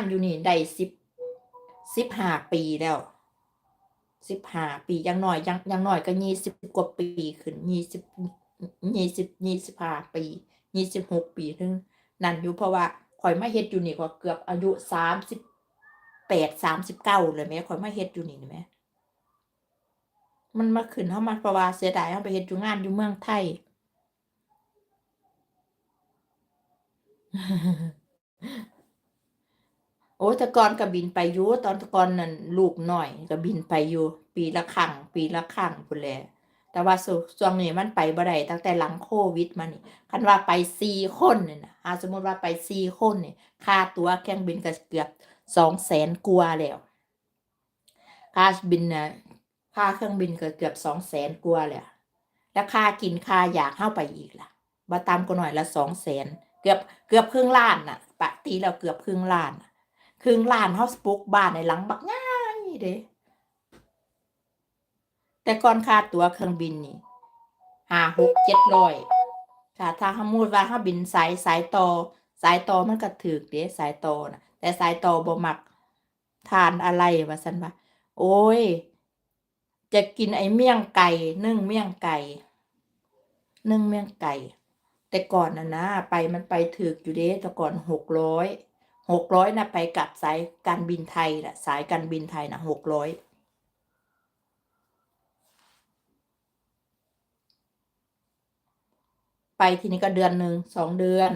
านอยู่นี่ได้สิบสิบห้าปีแล้วสิบห้าปียังหน้อยยังยังหน้อยก็ยี่สิบกว่าปีขึ้นยี่สิบยี่สิบยี่สิบห้าปียี่สิบหกปีถึงนั่นอยู่เพราะว่าข่อยมาเฮ็ดอยู่นี่ก็เกือบอายุสามสิบแปดสามสิบเก้าเลยแหมข่อยมาเฮ็ดอยู่นี่แหมมันมาขึ้นเฮามาเพราะว่าเสียดายเฮาไปเฮ็ดอยู่งานอยู่เมืองไทย โอ้ต่ก่อนก็บินไปอยู่ตอนต่ก่อนนั่นลูกน้อยก็บินไปอยู่ ปีละครั้งปีละครั้งพุ่นแหละแต่ว่าช่วช่วงนี้มันไปบ่ได้ตั้งแต่หลังโควิดมานี่คันว่าไปสี่คนเนี่ยนะอาสมมติว่าไปสี่คนเนี่ยค่าตัวเครื่องบินก็เกือบสองแสนกว่าแล้วค่าบินนะค่าเครื่องบินก็เกือบสองแสนกว่าแล้วแล้วค่ากินค่าอยากเข้าไปอีกล่ะบ่ต่ำกว่าหน่อยละสองแสนเกือบเกือบครึ่งล้านน่ะปกติแล้วเกือบครึ่งล้านน่ะ ครึ่งล้านเฮาสปุกบ้านในหลังบักง่ายเด้แต่ก่อนค่าตั๋วเครื่องบินนี่ห้าหกเจ็ดร้อยค่ะถ้าสมมุติว่าเฮาบินสายสายต่อสายต่อมันก็ถูกเด้สายต่อนะแต่สายต่อบ่มักทานอะไรว่าซั่นว่าโอ้ย จะกินไอ้เมี่ยงไก่นึ่งเมี่ยงไก่นึ่งเมี่ยงไก่ แต่ก่อนนะนะไปมันไปถูกอยู่เด้แต่ก่อนหกร้อย หกร้อยนะไปกับสายการบินไทยนะสายการบินไทยน่ะหกร้อยไปทีนี้ก็เดือนหนึ่งสองเดือน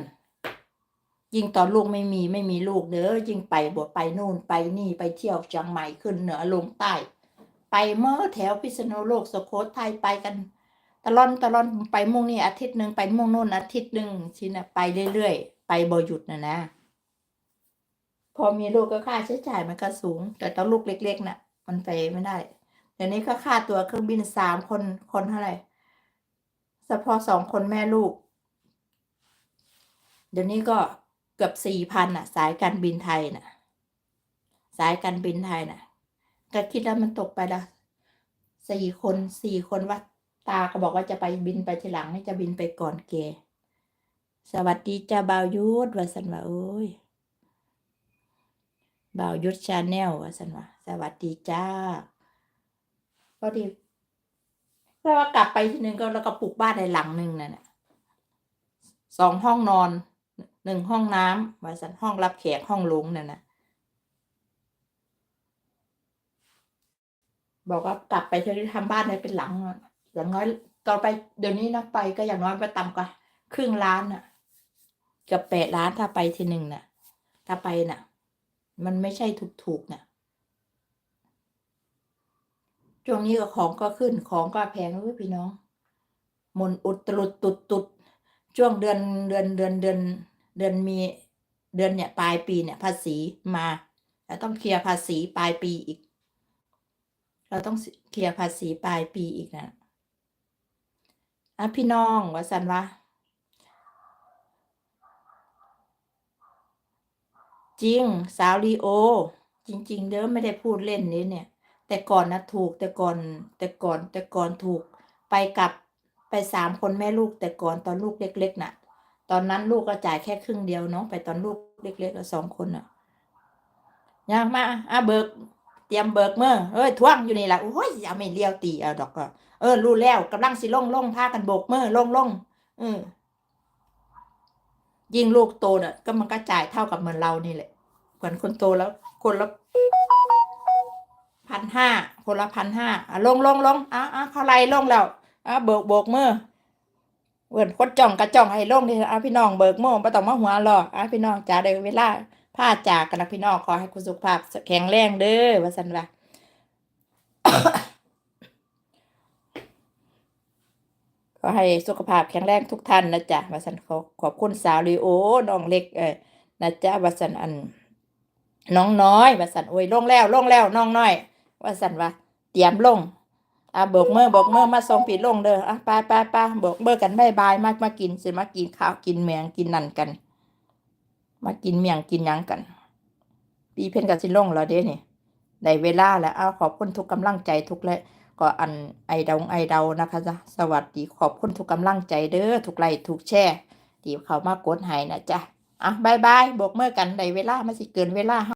ยิ่งตอนลูกไม่มีไม่มีลูกเด้อยิ่งไปบ่ไปนู่นไปนี่ไปเที่ยวเชียงใหม่ขึ้นเหนือลงใต้ ไปเมื่อแถวพิษณุโลกสุโขทัยไปกันตลอนตลอนไปมุ่งนี่อาทิตย์หนึ่งไปมุ่งโน่นอาทิตย์หนึ่งชินะไปเรื่อยๆ ไปบ่หยุดนะนะ พอมีลูกก็ค่าใช้จ่ายมันก็สูง แต่ตอนลูกเล็กๆน่ะ มันไปไม่ได้เดี๋ยวนี้ก็ค่าตัวเครื่องบินสามคนคนเท่าไหร่เฉพาะสองคนแม่ลูก เดี๋ยวนี้ก็เกือบสี่พันอะ สายการบินไทยน่ะ สายการบินไทยน่ะก็คิดแล้วมันตกไปละสี่คนสี่คนว่าตาก็บอกว่าจะไปบินไปทีหลังให้จะบินไปก่อนแกสวัสดีจ้าบาวยุทธวสันว่าโอ้ย บ่าวยุทธชาแนลว่าสันว่าสวัสดีจ้าพอดีก็ว่ากลับไปทีนึงก็แล้วก็ปลูกบ้านในหลังหนึ่งนั่นแหละสองห้องนอนหนึ่งห้องน้ำว่าสันห้องรับแขกห้องลุงนั่นนะบอกว่ากลับไปเธอทำบ้านให้เป็นหลัง อย่างน้อยต่อไปเดี๋ยวนี้นะไปก็อย่างน้อยไปต่ำกว่าครึ่งล้านน่ะเกับแปดล้านถ้าไปทีหนึ่งน่ะ ถ้าไปน่ะ มันไม่ใช่ถูกๆน่ะช่วงนี้ก็ของก็ขึ้นของก็แพงเลยพี่น้องมนอุดตรุดตุดตุดช่วงเดือนเดือนเดือนเดือนเดือนมีเดือนเนี่ยปลายปีเนี่ย ภาษีมาแล้วต้องเคลียร์ภาษีปลายปีอีก เราต้องเคลียร์ภาษีปลายปีอีกนะอะพี่น้องว่าสันวะ จริง สาวลีโอ จริง ๆ เด้อไม่ได้พูดเล่นนี้เนี่ย แต่ก่อนนะถูกแต่ก่อนแต่ก่อนแต่ก่อนถูกไปกับไปสามคนแม่ลูกแต่ก่อนตอนลูกเล็ก ๆน่ะ ตอนนั้นลูกก็จ่ายแค่ครึ่งเดียวเนาะไปตอนลูกเล็กๆแล้วสองคนน่ะยากมาอะเบิกเตรียมเบิกเมื่อเอ้ยท่วงอยู่นี่แหละโอ้ยอย่าไม่เลี้ยวตีเอาดอกก็เออรู้แล้วกำลังสิล่งล่งพากันโบกเมื่อล่งล่งเออ ยิ่งลูกโตน่ะก็มันก็จ่ายเท่ากับเหมือนเรานี่แหละเหมือนคนโตแล้ว คนละพันห้าคนละพันห้าอะลงลงลงอะอะเขาไล่ลงแล้วอะโบกโบกมือเหมือนคนจ่องกระจ่องให้ลงนี่อะพี่น้องเบิกมือไม่ต้องมาหัวหรอกอะพี่น้องจ่าได้เวลาพาจากกันนะพี่น้องขอให้คุณสุขภาพแข็งแรงเด้อว่าสันว่า ขอให้สุขภาพแข็งแรงทุกท่านนะจ๊ะว่าสันขอขอบคุณสาวลีโอน้องเล็กเออนะจ๊ะว่าสันอัน น้องน้อยว่าสันโอ้ยลงแล้วลงแล้วน้องน้อยว่าสันว่าเตรียมลงอะเบิกเมื่อบิกเมื่อมาส่งปีลงเด้ออะไปไปไปเบิกเบิกกันบายบายมากมากินสิมากินข้าวกินแมงกินนั่นกัน มากินเมียงกินยังกันปีเพ่นกับสิลงแล้วเด้เนี่ได้เวลาแล้วเอาขอบคุณทุกกำลังใจทุกและ ก็อันไอเดาไอเดานะคะจ๊ะสวัสดีขอบคุณทุกกำลังใจเด้อทุกไลค์ทุกแชร์ที่เขามากดให้นะจ๊ะอะบายบายบอกเมื่อกันในเวลามาสิเกินเวลา